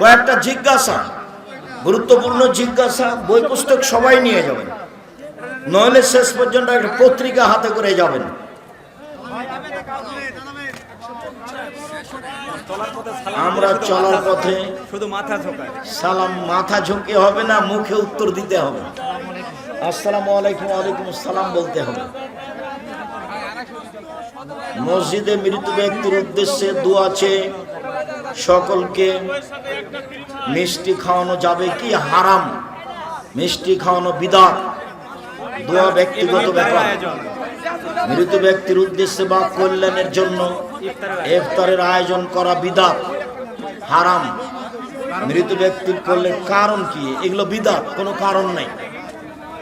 কয়েকটা জিজ্ঞাসা গুরুত্বপূর্ণ জিজ্ঞাসা বই পুস্তক সবাই নিয়ে যাবেন। নইলে শেষ পর্যন্ত একটা পত্রিকা হাতে করে যাবেন। সালাম আমরা চলার পথে শুধু মাথা ঝোঁকায়। সালাম মাথা ঝুঁকে হবে না মুখে উত্তর দিতে হবে। আসসালামু আলাইকুম ওয়ালাইকুম আসসালাম বলতে হবে। মসজিদে মৃত ব্যক্তির উদ্দেশ্যে দোয়া চেয়ে সকলকে মিষ্টি খাওয়ানো যাবে কি হারাম? মিষ্টি খাওয়ানো বিদাত। দোয়া ব্যক্তিগত ব্যাপার। মৃত ব্যক্তির উদ্দেশ্যে বা কল্যাণের জন্য ইফতারের আয়োজন করা বিদাত। হারাম। মৃত ব্যক্তির করলে কারণ কি? এগুলো বিদাত, কোনো কারণ নেই।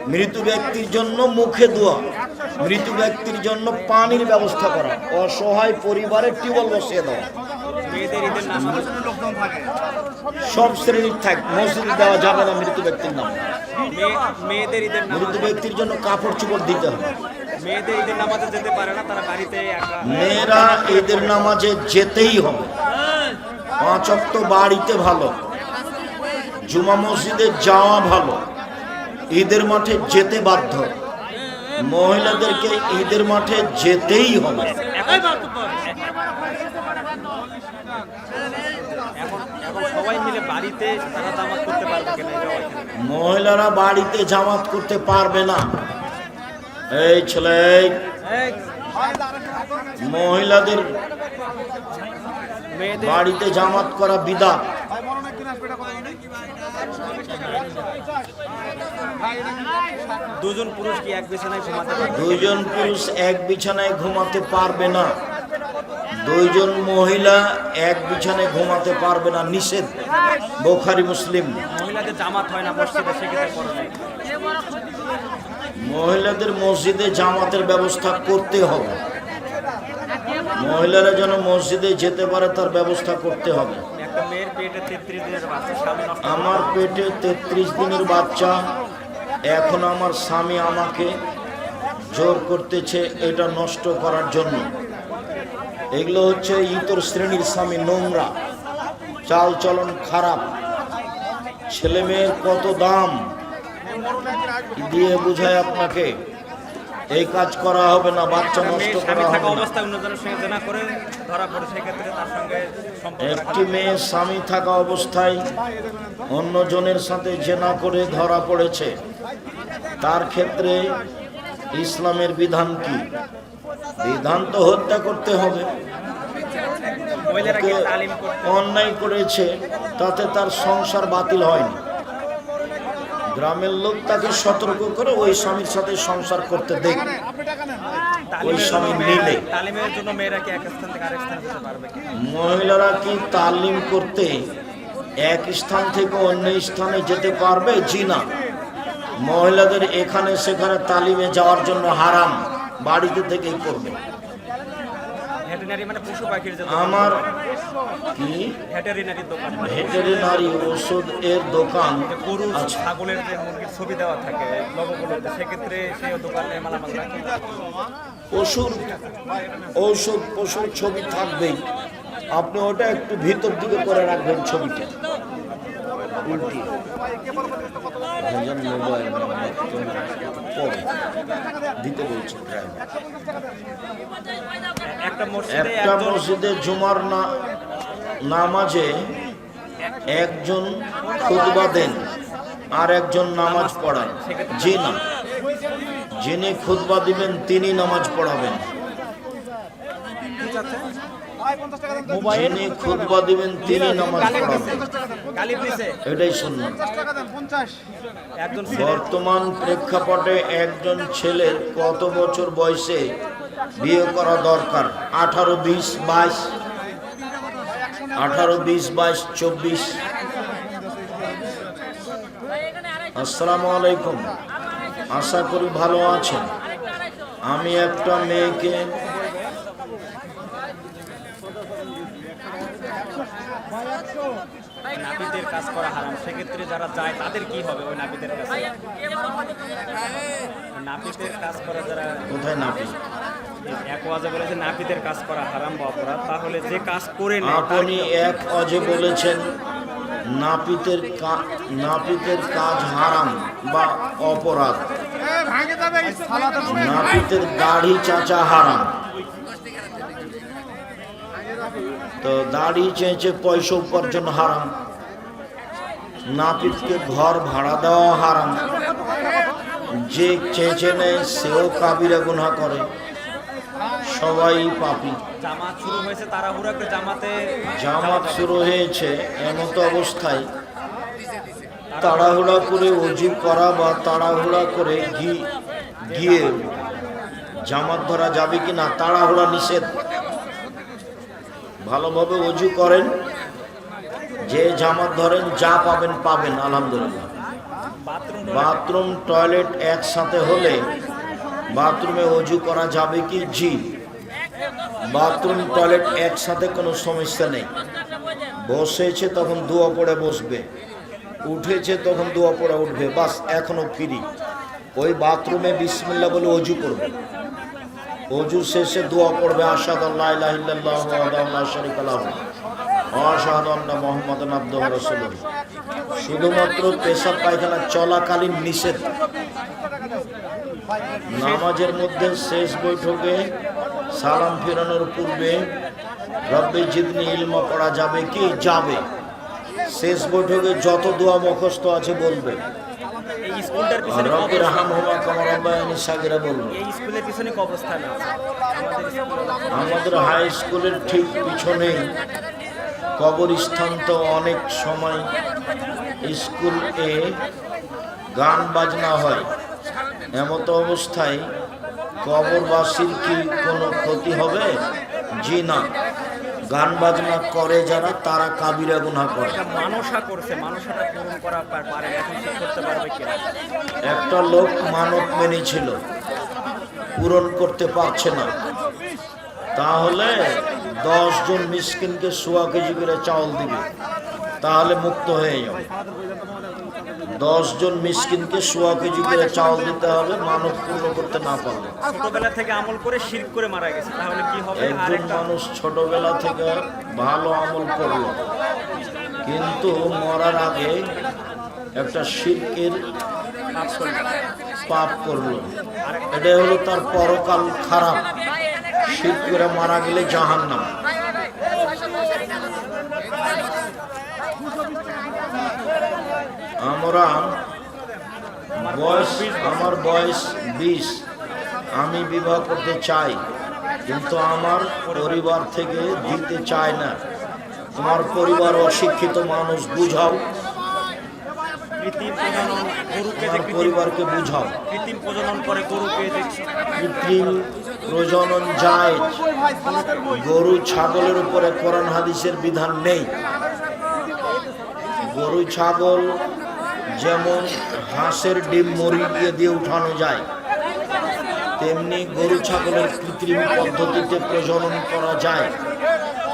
মৃত ব্যক্তির জন্য মুখে দোয়া। মৃত ব্যক্তির জন্য পানির ব্যবস্থা করা। অসহায় পরিবারের টিউবওয়েল বসিয়ে দেওয়া। সব শ্রেণির থাক মসজিদে দেওয়া যাবে না মৃত ব্যক্তির নাম মেয়েদের ঈদের মৃত ব্যক্তির জন্য কাপড় চোপড় দিতে হবে মেয়েদের ঈদের নামাজে যেতে পারে না তারা বাড়িতে মেয়েরা ঈদের নামাজে যেতেই হবে পাঁচ অক্ত বাড়িতে ভালো জুমা মসজিদে যাওয়া ভালো ঈদের মাঠে যেতে বাধ্য মহিলাদেরকে ঈদের মাঠে যেতেই হবে এখন এখন সবাই মিলে বাড়িতে তারা জামাত করতে পারবে কিনা মহিলারা বাড়িতে জামাত করতে পারবে না। এই ছেলে মহিলাদের বাড়িতে জামাত করা বিদা দুজন পুরুষ কি এক বিছানায় ঘুমাতে দুইজন পুরুষ এক বিছানায় ঘুমাতে পারবে না। দুইজন মহিলা এক বিছানায় ঘুমাতে পারবে না নিষেধ। বোখারি মুসলিম। মহিলাদের জামাত হয় না মসজিদে মহিলাদের মসজিদে জামাতের ব্যবস্থা করতে হবে। মহিলারা যেন মসজিদে যেতে পারে তার ব্যবস্থা করতে হবে। আমার পেটে তেত্রিশ দিনের বাচ্চা এখন আমার স্বামী আমাকে জোর করতেছে এটা নষ্ট করার জন্য। এগুলো হচ্ছে ইতর শ্রেণির স্বামী নোংরা। চাল চলন খারাপ। ছেলে মেয়ের কত দাম? দিয়ে বুঝায় আপনাকে এই কাজ করা হবে না বাচ্চা নষ্ট করা হবে একটি মেয়ে স্বামী থাকা অবস্থায় অন্যজনের সাথে জেনা করে ধরা পড়েছে। তার ক্ষেত্রে ইসলামের বিধান কি? বিধান তো হত্যা করতে হবে। অন্যায় করেছে তাতে তার সংসার বাতিল হয়নি। গ্রামের লোক তাকে সতর্ক করে ওই স্বামীর সাথে সংসার করতে দেখ ওই স্বামী নিলে। মহিলারা কি তালিম করতে এক স্থান থেকে অন্য স্থানে যেতে পারবে? জি না। মহিলাদের এখানে সেখানে তালিমে যাওয়ার জন্য হারাম। বাড়িতে থেকেই করবে। মানে আমার কি? ভেটেরিনারি দোকান ভেটেরিনারি ওষুধ এর দোকান গরু ছাগলের যে মুরগির ছবি দেওয়া থাকে সেক্ষেত্রে সেই দোকানে মালামাল পশুর ঔষধ পশুর ছবি থাকবেই। আপনি ওটা একটু ভিতর দিকে করে রাখবেন ছবিটা। উল্টি ভেজাল মোবাইল দিতে বলছে একটা মসজিদে জুমার না নামাজে একজন খুতবা দেন আর একজন নামাজ পড়ান। জি না। যিনি খুতবা দিবেন তিনি নামাজ পড়াবেন। যিনি খুতবা দিবেন তিনি নামাজ এটাই বর্তমান প্রেক্ষাপটে একজন ছেলের কত বছর বয়সে বিয়ে করা দরকার? আঠারো বিশ বাইশ? আঠারো বিশ বাইশ চব্বিশ? আসসালামু আলাইকুম। আশা করি ভালো আছেন। আমি একটা মেয়েকে নাপিতের কাজ করা হারাম। সেক্ষেত্রে যারা যায় তাদের কি হবে ওই নাপিতের কাছে? নাপিতের কাজ করা যারা কোথায় নাপি এক ওয়াজে বলে যে নাপিতের কাজ করা হারাম বা অপরাধ। তাহলে যে কাজ করে আপনি এক বলেছেন নাপিতের নাপিতের কাজ হারাম বা অপরাধ। নাপিতের দাড়ি চাচা হারাম। তো দাড়ি চেঁচে পয়সা উপার্জন হারাম। নাপিতকে ঘর ভাড়া দেওয়া হারাম। যে চেঁচে নেয় সেও কাবিরা গুনা করে। সবাই পাপি। জামাত শুরু হয়েছে তাড়াহুড়া করে জামাতে। জামাত শুরু হয়েছে এমত অবস্থায়। তাড়াহুড়া করে অজু করা বা তাড়াহুড়া করে ঘি গিয়ে জামাত ধরা যাবে কি না তাড়াহুড়া নিষেধ। ভালোভাবে অজু করেন। যে জামাত ধরেন, যা পাবেন পাবেন, আলহামদুলিল্লাহ। বাথরুম, টয়লেট একসাথে হলে বাথরুমে অজু করা যাবে কি? জি। বাথরুম, টয়লেট একসাথে কোনো সমস্যা নেই। বসেছে তখন দোয়া পড়ে বসবে। উঠেছে তখন দোয়া পড়ে উঠবে। বাস, এখনও ফিরি। ওই বাথরুমে বিসমিল্লা বলে অজু করবে। অজু শেষে দোয়া পড়বে আসাদ আল্লাহ শারীকা লাহু। আবদুহু শুধুমাত্র পেশাব পায়খানা চলাকালীন নিষেধ। নামাজের মধ্যে শেষ বৈঠকে সালাম ফেরানোর পূর্বে রব্বে জিদনি ইলমা পড়া যাবে কি? যাবে। শেষ বৈঠকে যত দোয়া মুখস্থ আছে বলবে। আমাদের হাই স্কুলের ঠিক পিছনেই কবরস্থান তো অনেক সময় স্কুল এ গান বাজনা হয়। এমত অবস্থায় কবরবাসীর কি কোনো ক্ষতি হবে? জি না। গান বাজনা করে যারা তারা কাবিরা গুনা করে। একটা মানসা করছে। মানসাটা পূরণ করা পার- এখন করতে পারবে কি একটা লোক মানব মেনেছিল পূরণ করতে পারছে না। তাহলে জন মিসকিনকে সোয়া কেজি করে চাউল দিবে তাহলে মুক্ত হয়ে যাবে। দশ জন মিসকিনকে সোয়া কেজি করে চাউল দিতে হবে মানব পূর্ণ করতে না পারলে। ছোটবেলা থেকে আমল করে শির করে মারা গেছে তাহলে কি হবে? একজন মানুষ ছোটবেলা থেকে ভালো আমল করল কিন্তু মরার আগে একটা শিল্পের পাপ করল। এটাই হলো তার পরকাল খারাপ। শীত করে মারা গেলে জাহান নাম আমরা বয়স আমার বয়স বিশ। আমি বিবাহ করতে চাই কিন্তু আমার পরিবার থেকে দিতে চায় না। তোমার পরিবার অশিক্ষিত মানুষ বুঝাও। পরিবারকে বুঝাও। কৃত্রিম প্রজনন করে গরুকে কৃত্রিম প্রজনন যায়। গরু ছাগলের উপরে কোরআন হাদিসের বিধান নেই। গরু ছাগল যেমন হাঁসের ডিম মুরগি দিয়ে উঠানো যায় তেমনি গরু ছাগলের কৃত্রিম পদ্ধতিতে প্রজনন করা যায়।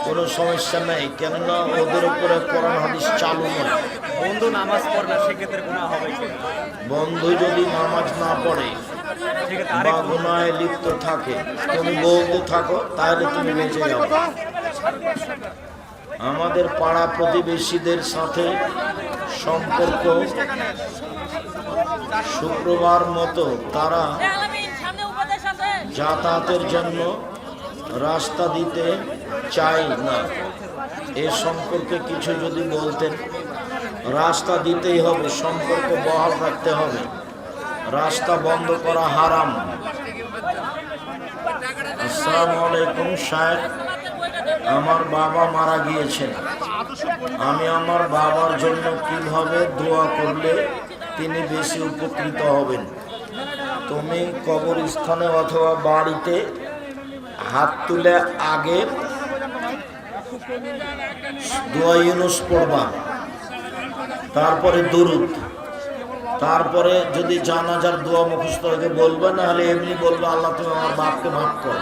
কোনো সমস্যা নেই কেননা ওদের উপরে কোরআন হাদিস চালু নয়। বন্ধু নামাজ পড়ে না সেক্ষেত্রে হবে বন্ধু যদি নামাজ না পড়ে বা গুনায় লিপ্ত থাকে। তুমি বলতে থাকো, তাহলে তুমি বেঁচে যাবে আমাদের পাড়া প্রতিবেশীদের সাথে সম্পর্ক শুক্রবার মতো তারা যাতায়াতের জন্য রাস্তা দিতে চাই না। এ সম্পর্কে কিছু যদি বলতেন, রাস্তা দিতেই হবে, সম্পর্ক বহাল রাখতে হবে। রাস্তা বন্ধ করা হারাম। আসসালামু আলাইকুম, সাহেব। আমার বাবা মারা গিয়েছেন। আমি আমার বাবার জন্য কীভাবে দোয়া করলে তিনি বেশি উপকৃত হবেন? তুমি কবরস্থানে অথবা বাড়িতে হাত তুলে আগে দোয়া ইউনুস পড়বা, তারপরে দুরুদ। তারপরে যদি জানাজার দোয়া মুখস্থ হয়ে বলবে না হলে এমনি বলবে, আল্লাহ, তুমি আমার বাপকে মাফ করো।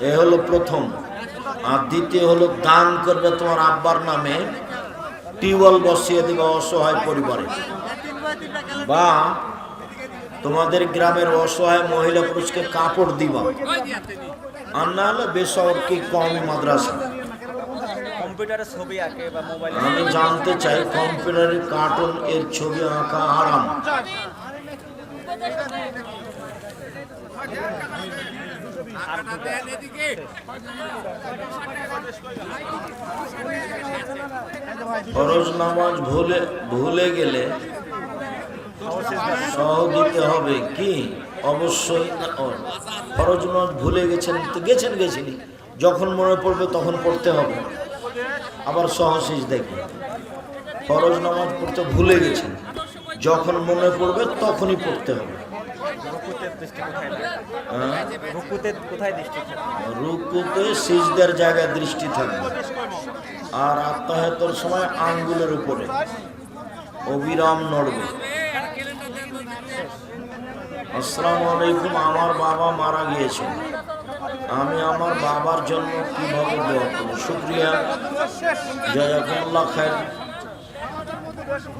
এ হলো প্রথম। আর দ্বিতীয় হলো দান করবে তোমার আব্বার নামে, টিউবওয়েল বসিয়ে দিবে অসহায় পরিবারে। বা তোমাদের গ্রামের অসহায় মহিলা পুরুষকে কাপড় দিবা। আর না হলে বেসরকারি কমি মাদ্রাসা। কম্পিউটারে ছবি আঁকে বা মোবাইলে আমি জানতে চাই কম্পিউটারের কার্টুন এর ছবি আঁকা আরাম। ফরজ নামাজ ভুলে ভুলে গেলে সহ দিতে হবে কি? অবশ্যই ফরজ নামাজ ভুলে গেছেন, তো গেছেন গেছেনি যখন মনে পড়বে তখন পড়তে হবে। আবার সহসিস দেখবে ফরজ নামাজ পড়তে ভুলে গেছেন। যখন মনে পড়বে তখনই পড়তে হবে। রুকুতে সিজদের জায়গায় দৃষ্টি থাকবে। আর আত্মাহতর সময় আঙ্গুলের উপরে। অবিরাম নড়বে। আসসালামু আলাইকুম, আমার বাবা মারা গিয়েছেন। আমি আমার বাবার জন্য কীভাবে দোয়া করব? শুক্রিয়া। জাজাকুল্লাহ খায়ের।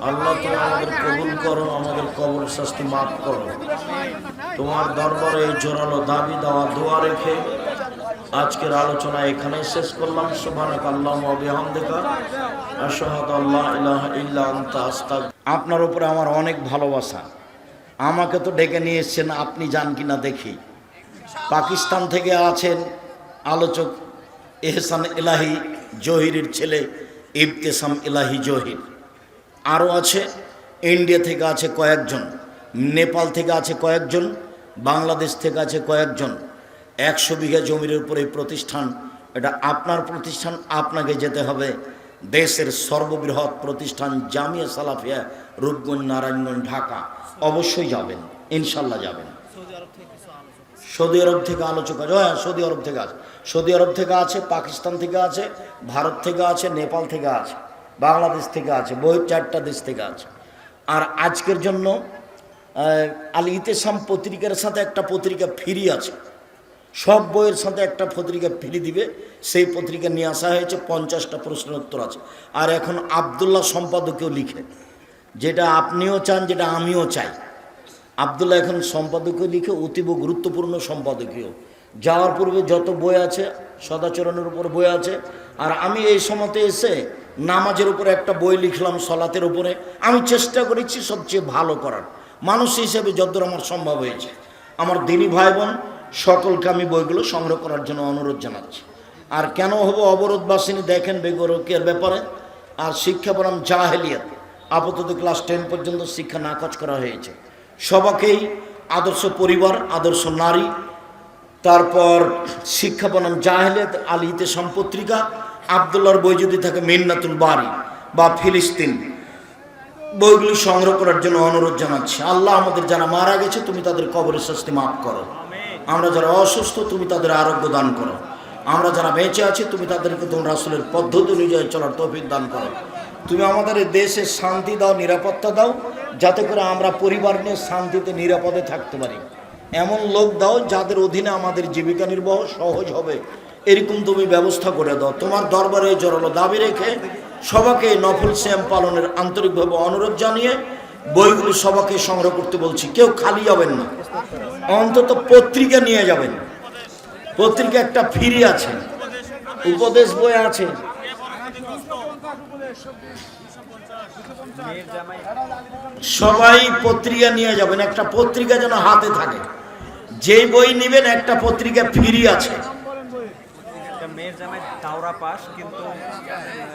আল্লাহ তুমি আমাদের কবুল করো, আমাদের কবর শাস্তি মাফ করো। তোমার দরবারে এই জোরালো দাবি দেওয়া দোয়া রেখে আজকের আলোচনা এখানেই শেষ করলাম। সুবহানাক আল্লাহুম্মা ওয়া বিহামদিকা আশহাদু আল্লা ইলাহা ইল্লা আনতা আপনার উপরে আমার অনেক ভালোবাসা। আমাকে তো ডেকে নিয়ে এসেছেন, আপনি যান কি না দেখি। পাকিস্তান থেকে আছেন আলোচক এহসান এলাহি জহিরের ছেলে ইবতেসাম এলাহি জহির। আরও আছে, ইন্ডিয়া থেকে আছে কয়েকজন, নেপাল থেকে আছে কয়েকজন, বাংলাদেশ থেকে আছে কয়েকজন। একশো বিঘা জমির উপরে এই প্রতিষ্ঠান, এটা আপনার প্রতিষ্ঠান, আপনাকে যেতে হবে। দেশের সর্ববৃহৎ প্রতিষ্ঠান জামিয়া সালাফিয়া রূপগঞ্জ নারায়ণগঞ্জ ঢাকা। অবশ্যই যাবেন ইনশাল্লাহ যাবেন। সৌদি আরব থেকে আলোচক আছে হ্যাঁ সৌদি আরব থেকে আছে সৌদি আরব থেকে আছে পাকিস্তান থেকে আছে ভারত থেকে আছে নেপাল থেকে আছে বাংলাদেশ থেকে আছে বই চারটা দেশ থেকে আছে। আর আজকের জন্য আল ইতেসাম পত্রিকার সাথে একটা পত্রিকা ফ্রি আছে। সব বইয়ের সাথে একটা পত্রিকা ফ্রি দিবে, সেই পত্রিকা নিয়ে আসা হয়েছে, পঞ্চাশটা প্রশ্নের উত্তর আছে। আর এখন আবদুল্লাহ সম্পাদকীয় লিখে, যেটা আপনিও চান, যেটা আমিও চাই। আবদুল্লাহ এখন সম্পাদকীয় লিখে অতীব গুরুত্বপূর্ণ সম্পাদকীয়। যাওয়ার পূর্বে যত বই আছে, সদাচরণের উপর বই আছে, আর আমি এই সময়তে এসে নামাজের উপরে একটা বই লিখলাম, সলাতের উপরে। আমি চেষ্টা করেছি সবচেয়ে ভালো করার। মানুষ হিসেবে যতদূর আমার সম্ভব হয়েছে। আমার দিনী ভাই বোন সকলকে আমি বইগুলো সংগ্রহ করার জন্য অনুরোধ জানাচ্ছি। আর কেন হব অবরোধবাসিনী দেখেন বেগরকের ব্যাপারে? আর শিক্ষা বনাম জাহেলিয়াত। আপাতত ক্লাস টেন পর্যন্ত শিক্ষা নাকচ করা হয়েছে। সবাকেই আদর্শ পরিবার, আদর্শ নারী, তারপর শিক্ষা বনাম জাহেলিয়াত আলী ইতেসাম পত্রিকা আবদুল্লাহর বই যদি থাকে মিন্নাতুল বাড়ি বা ফিলিস্তিন। বইগুলি সংগ্রহ করার জন্য অনুরোধ জানাচ্ছি। আল্লাহ আমাদের যারা মারা গেছে, তুমি তাদের কবরের শাস্তি মাফ করো। আমরা যারা অসুস্থ, তুমি তাদের আরোগ্য দান করো। আমরা যারা বেঁচে আছি, তুমি তাদেরকে তোমার রাসুলের পদ্ধতি অনুযায়ী চলার তৌফিক দান করো। তুমি আমাদের দেশে শান্তি দাও, নিরাপত্তা দাও, যাতে করে আমরা পরিবার নিয়ে শান্তিতে, নিরাপদে থাকতে পারি। এমন লোক দাও যাদের অধীনে আমাদের জীবিকা নির্বাহ সহজ হবে। এরকম তুমি ব্যবস্থা করে দাও। তোমার দরবারে জোরালো দাবি রেখে সবাকে নফল শ্যাম পালনের আন্তরিকভাবে অনুরোধ জানিয়ে বইগুলি সবাকে সংগ্রহ করতে বলছি, কেউ খালি যাবেন না। অন্তত পত্রিকা নিয়ে যাবেন। পত্রিকা একটা ফ্রি আছে। উপদেশ বই আছে। সবাই পত্রিকা নিয়ে যাবেন। একটা পত্রিকা যেন হাতে থাকে। যেই বই নেবেন, একটা পত্রিকা ফ্রি আছে। মেয়ের জামাই দাওরা পাস কিন্তু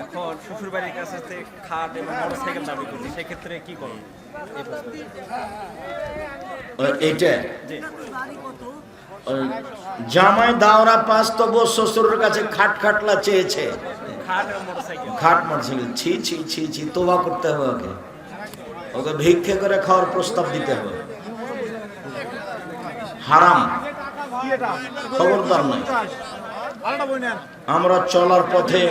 এখন শ্বশুর বাড়ির কাছে খাট এবং মোটরসাইকেল দাবি করছে সেক্ষেত্রে কি করুন এইটা? জামাই দাওরা পাঁচ তবু শ্বশুরের কাছে খাট খাটলা চেয়েছে। খাট মোটরসাইকেল। খাট মোটরসাইকেল ছি ছি ছি ছি তোবা করতে হবে ওকে। ওকে ভিক্ষে করে খাওয়ার প্রস্তাব দিতে হবে। হারাম। খবরদার নয়। আমরা চলার পথে